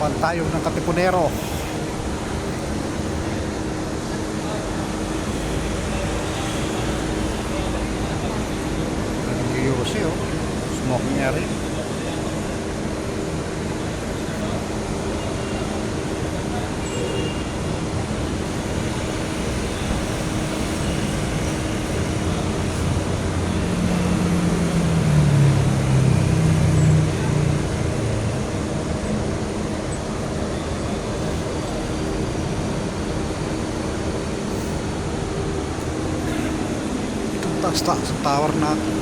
Pantayog ng Katipunero. Nag-iuse oh. Smoking area. Sa tower natin.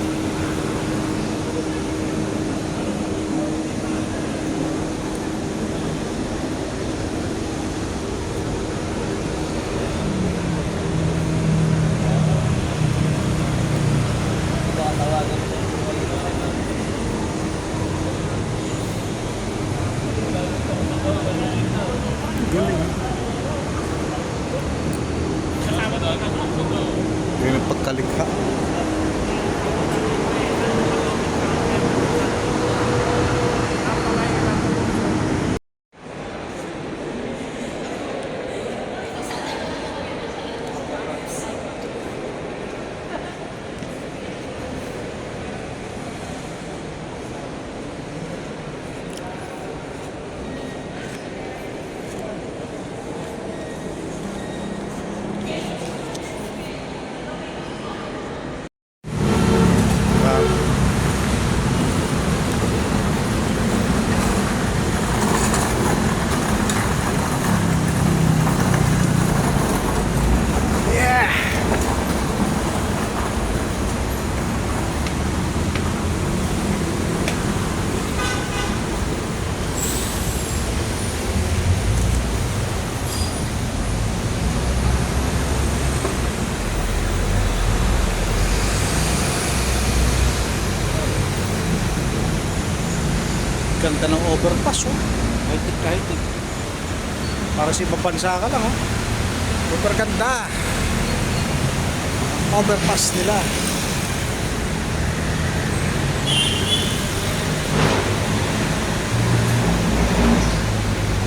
Overpass oh. High-tech, high-tech. Para sa ibang bansa ka lang oh. Super ganda. Overpass nila.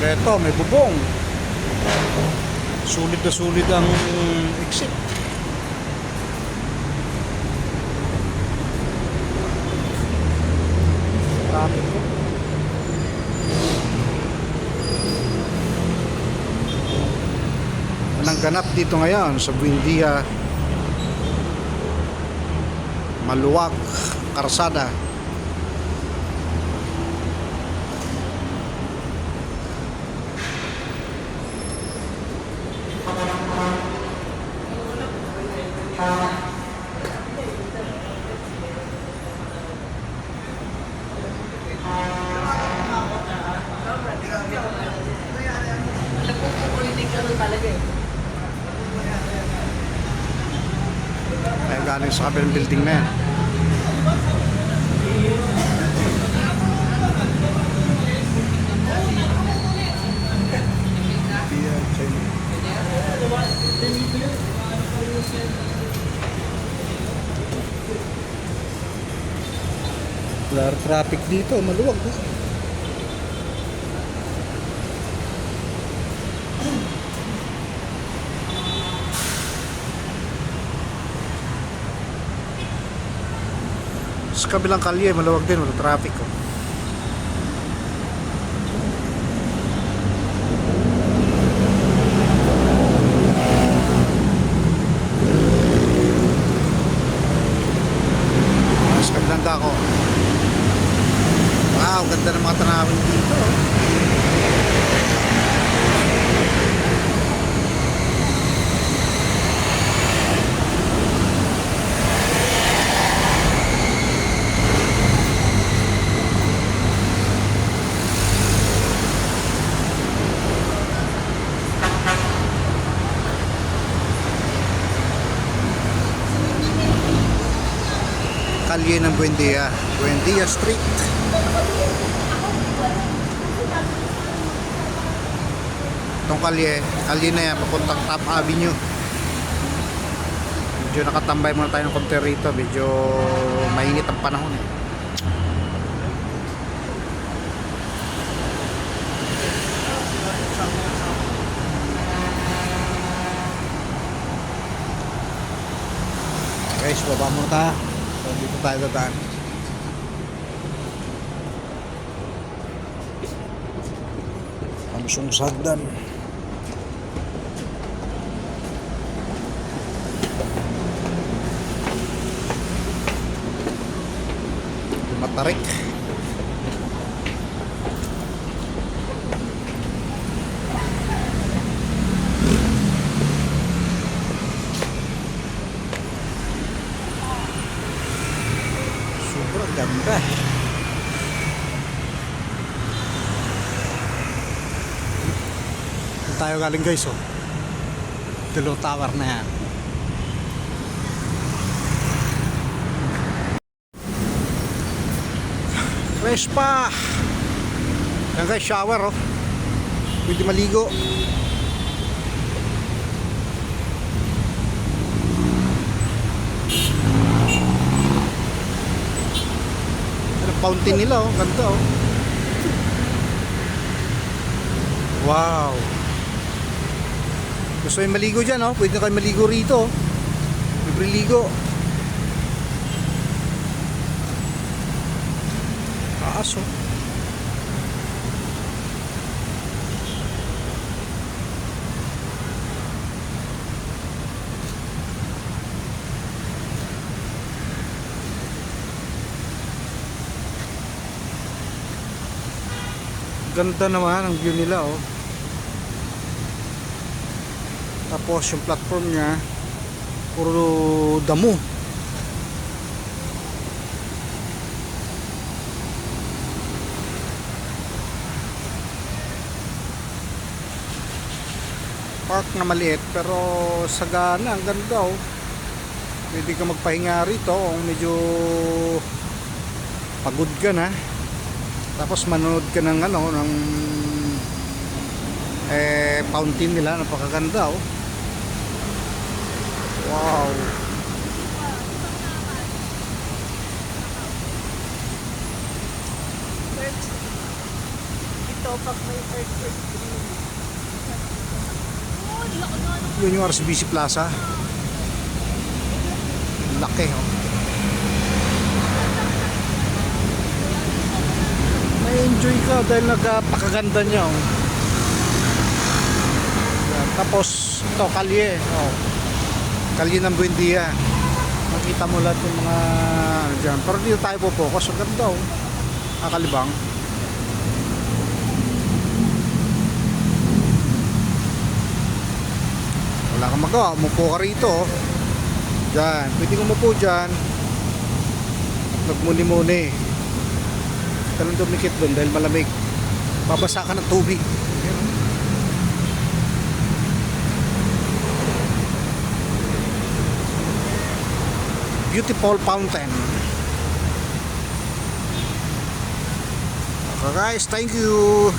Ito, may bubong. Sulit na sulit ang exit. Traffic oh. Ganap dito ngayon sa Buendia Maluwag Karsada ay galing sa kabilang building na yan Wala traffic dito, maluwag oh. Sa kabilang kalye, maluwag din, wala traffic oh. Sa kabilang dako. Wow, ganda ng mga tanawin dito. oh. kalye ng Buendia. Buendia Street. Itong kalye kalye na yan papuntang Top Avenue. Medyo nakatambay muna tayo ng konti rito. Medyo mainit ang panahon eh. Guys baba muna tayo. Dito tayo dadaan. Ang sungsagdan. Matarik. Sobrang ganda. Saan tayo galing guys oh. Dilo tower na yan. Fresh pa. Yan guys, shower oh. Pwede maligo. Ano fountain nila oh, ganda oh. Wow. Gusto yung maligo dyan oh, pwede kayo maligo rito. Libre ligo. Taas oh. Ganda naman ang view nila oh. Tapos yung platform niya puro damo. Park na maliit pero sagana ang ganda oh. Pwede ka magpahinga rito kung medyo pagod ka na tapos manood ka ng ano ng eh fountain nila napakaganda oh wow Ito, pag may earthquake. Yun yung RCBC Plaza laki oh may enjoy ka dahil nagpakaganda niya oh. Tapos ito kalye oh. Kalye ng Buendia. Makita mo lahat yung mga dyan. Pero dito tayo po focus. Ang ganda oh. Kakalibang wala kang magawa. Umupo ka rito oh. dyan. Pwede kang umupo dyan. Nagmuni-muni ganun dumikit doon dahil malamig. Babasa ka ng tubig Yan, oh. Beautiful fountain. Okay guys thank you